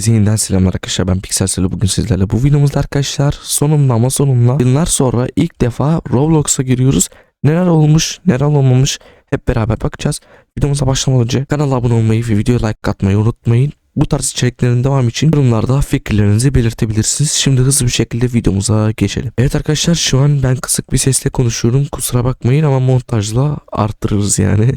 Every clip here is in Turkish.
Herkese yeniden selamlar arkadaşlar ben Pixel Selo bugün sizlerle bu videomuzda arkadaşlar sonunda ama sonunda yıllar sonra ilk defa Roblox'a giriyoruz. Neler olmuş neler olmamış hep beraber bakacağız. Videomuza başlamadan önce kanala abone olmayı ve videoya like atmayı unutmayın. Bu tarz içeriklerin devam için yorumlarda fikirlerinizi belirtebilirsiniz. Şimdi hızlı bir şekilde videomuza geçelim. Evet arkadaşlar şu an ben kısık bir sesle konuşuyorum. Kusura bakmayın ama montajla arttırırız yani.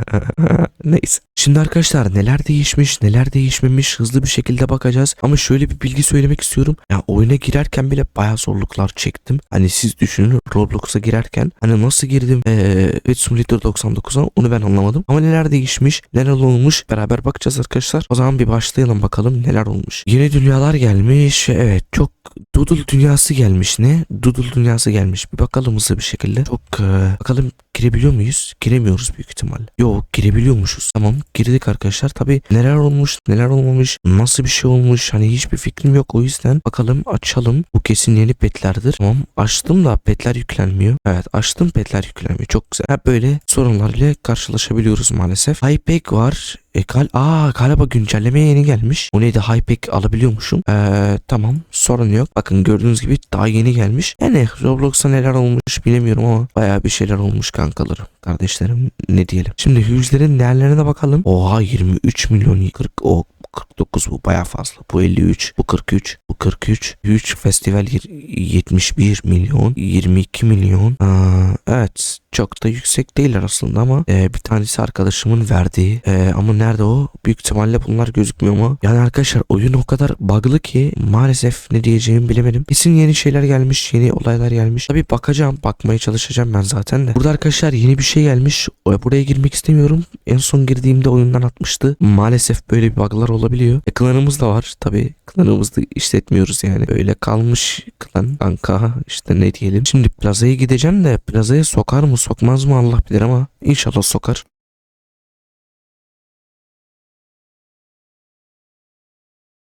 Neyse. Şimdi arkadaşlar neler değişmiş neler değişmemiş hızlı bir şekilde bakacağız. Ama şöyle bir bilgi söylemek istiyorum. Ya oyuna girerken bile bayağı zorluklar çektim. Hani siz düşünün Roblox'a girerken hani nasıl girdim ee, Pet Simulator 99'a onu ben anlamadım. Ama neler değişmiş neler olmuş beraber bakacağız arkadaşlar. O zaman bir başlayalım bakalım neler olmuş. Yeni dünyalar gelmiş. Evet çok Doodle dünyası gelmiş ne? Doodle dünyası gelmiş. Bir bakalım hızlı bir şekilde. Çok e, bakalım girebiliyor muyuz? Giremiyoruz büyük ihtimalle. Yok girebiliyormuşuz. Tamam girdik arkadaşlar. Tabi neler olmuş neler olmamış nasıl bir şey olmuş hani hiçbir fikrim yok o yüzden bakalım açalım. Bu kesin yeni petlerdir. Tamam açtım da petler yüklenmiyor. Evet açtım petler yüklenmiyor. Çok güzel. Hep böyle sorunlarla karşılaşabiliyoruz maalesef. Hypek var. E, gal Aa galiba güncelleme yeni gelmiş. O neydi Hypek alabiliyormuşum. Ee, tamam sorun yok. Bakın gördüğünüz gibi daha yeni gelmiş. Yani Roblox'a neler olmuş bilemiyorum ama bayağı bir şeyler olmuş kankalarım. Kardeşlerim ne diyelim. Şimdi yüzlerin değerlerine bakalım. Oha 23 milyon 40 o 49 bu baya fazla. Bu 53, bu 43, bu 43. 3 festival yir- 71 milyon, 22 milyon. Aa, evet çok da yüksek değiller aslında ama e, bir tanesi arkadaşımın verdiği. E, ama nerede o? Büyük ihtimalle bunlar gözükmüyor ama. Yani arkadaşlar oyun o kadar bug'lı ki maalesef ne diyeceğimi bilemedim. Kesin yeni şeyler gelmiş, yeni olaylar gelmiş. Tabii bakacağım, bakmaya çalışacağım ben zaten de. Burada arkadaşlar yeni bir şey gelmiş. O- Buraya girmek istemiyorum. En son girdiğimde oyundan atmıştı. Maalesef böyle bir bug'lar olabiliyor. E, klanımız da var tabii. Klanımızda işletmiyoruz yani. Öyle kalmış klan kanka işte ne diyelim. Şimdi plazaya gideceğim de plazaya sokar mı sokmaz mı Allah bilir ama inşallah sokar.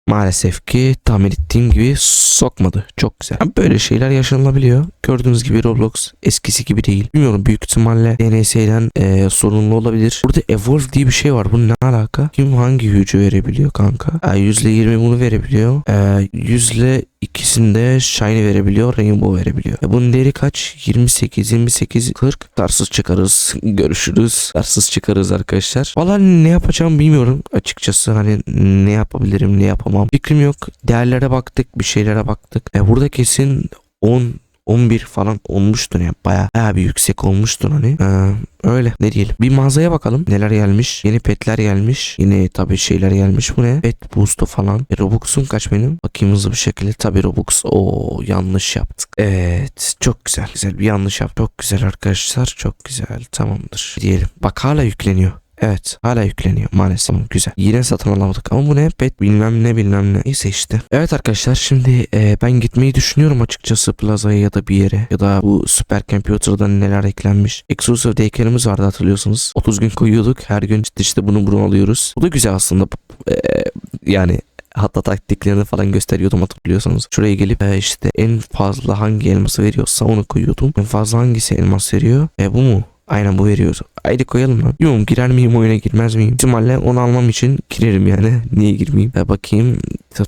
Maalesef ki tahmin ettiğim gibi sokmadı. Çok güzel. Böyle şeyler yaşanılabiliyor. Gördüğünüz gibi Roblox eskisi gibi değil. Bilmiyorum büyük ihtimalle DNS'den e, sorunlu olabilir. Burada Evolve diye bir şey var. Bu ne alaka? Kim hangi gücü verebiliyor kanka? E, %20 bunu verebiliyor. E, yüzle ikisinde Shiny verebiliyor. Rainbow verebiliyor. E, bunun değeri kaç? 28, 28, 40. Tarsız çıkarız. Görüşürüz. Tarsız çıkarız arkadaşlar. Valla ne yapacağım bilmiyorum. Açıkçası hani ne yapabilirim ne yapamam. Fikrim yok. Değerlere baktık. Bir şeylere baktık. E, burada kesin 10 11 falan olmuştur yani. Baya baya bir yüksek olmuştur hani. Ee, öyle. Ne diyelim? Bir mağazaya bakalım. Neler gelmiş? Yeni petler gelmiş. Yeni tabi şeyler gelmiş. Bu ne? Pet boost'u falan. E, Robux'un kaç benim? Bakayım hızlı bir şekilde. Tabi Robux. O yanlış yaptık. Evet. Çok güzel. Güzel. Bir yanlış yaptık. Çok güzel arkadaşlar. Çok güzel. Tamamdır. Diyelim. Bak hala yükleniyor Evet hala yükleniyor maalesef Tamam, güzel. Yine satın alamadık ama bu ne pet bilmem ne bilmem ne. Neyse işte. Evet arkadaşlar şimdi e, ben gitmeyi düşünüyorum açıkçası plazaya ya da bir yere. Ya da bu Super Computer'da neler eklenmiş. Exclusive Daycare'ımız vardı hatırlıyorsunuz. 30 gün koyuyorduk. Her gün işte, işte bunu bunu alıyoruz. Bu da güzel aslında. E, yani hatta taktiklerini falan gösteriyordum hatırlıyorsanız. Şuraya gelip e, işte en fazla hangi elması veriyorsa onu koyuyordum. En fazla hangisi elmas veriyor? E bu mu? Aynen bu veriyor. Haydi koyalım lan. Bilmiyorum girer miyim oyuna girmez miyim? İhtimalle onu almam için girerim yani. Niye girmeyeyim? E bakayım.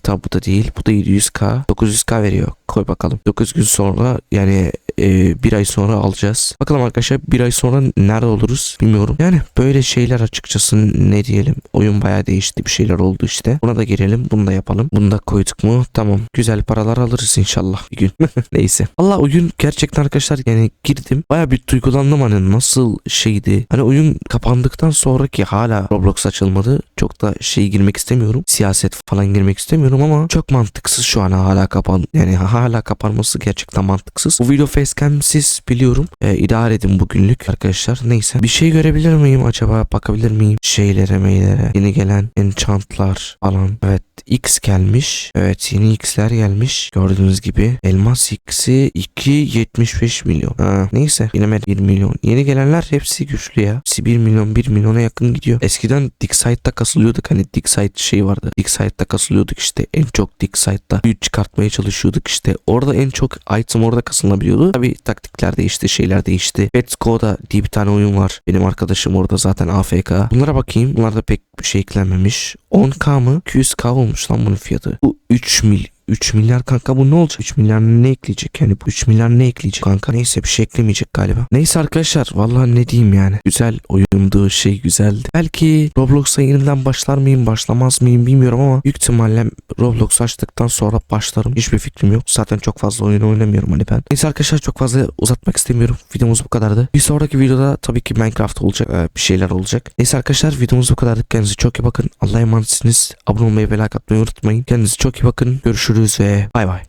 Tabi bu da değil. Bu da 700k. 900k veriyor. Koy bakalım. 9 gün sonra yani e, bir ay sonra alacağız. Bakalım arkadaşlar bir ay sonra nerede oluruz bilmiyorum. Yani böyle şeyler açıkçası ne diyelim. Oyun bayağı değişti. Bir şeyler oldu işte. Buna da girelim. Bunu da yapalım. Bunu da koyduk mu? Tamam. Güzel paralar alırız inşallah bir gün. Neyse. Allah oyun gerçekten arkadaşlar yani girdim. Bayağı bir duygulandım hani nasıl şeydi. Hani oyun kapandıktan sonraki hala Roblox açılmadı. Çok da şey girmek istemiyorum. Siyaset falan girmek istemiyorum ama çok mantıksız şu an hala kapan yani hala kapanması gerçekten mantıksız. Bu video facecam'siz biliyorum. Ee, idare edin bugünlük arkadaşlar. Neyse. Bir şey görebilir miyim acaba? Bakabilir miyim? Şeylere meylere. Yeni gelen enchantlar falan. Evet X gelmiş. Evet yeni X'ler gelmiş. Gördüğünüz gibi. Elmas X'i 2.75 milyon. Ha, neyse. Yine 1 milyon. Yeni gelenler hepsi güçlü ya. Hepsi 1 milyon 1 milyona yakın gidiyor. Eskiden Dixite'da kasılıyorduk. Hani Dixite şey vardı. Dixite'da kasılıyorduk işte. En çok Dixite'da güç çıkartmaya çalışıyorduk işte. Orada en çok item orada kasılabiliyordu. Tabi taktikler değişti. Şeyler değişti. Let's Go'da diye bir tane oyun var. Benim arkadaşım orada zaten AFK. Bunlara bakayım. Bunlarda pek bir şey eklenmemiş. 10k mı? 200k olmuş. lan bunun fiyatı. Bu 3 mil 3 milyar kanka bu ne olacak? 3 milyar ne ekleyecek yani bu 3 milyar ne ekleyecek kanka? Neyse bir şey eklemeyecek galiba. Neyse arkadaşlar vallahi ne diyeyim yani. Güzel oyundu şey güzeldi. Belki Roblox'a yeniden başlar mıyım başlamaz mıyım bilmiyorum ama büyük ihtimalle Roblox açtıktan sonra başlarım. Hiçbir fikrim yok. Zaten çok fazla oyun oynamıyorum hani ben. Neyse arkadaşlar çok fazla uzatmak istemiyorum. Videomuz bu kadardı. Bir sonraki videoda tabii ki Minecraft olacak. bir şeyler olacak. Neyse arkadaşlar videomuz bu kadardı. Kendinize çok iyi bakın. Allah'a emanetsiniz. Abone olmayı ve like atmayı unutmayın. Kendinize çok iyi bakın. Görüşürüz るぜ。バイバイ。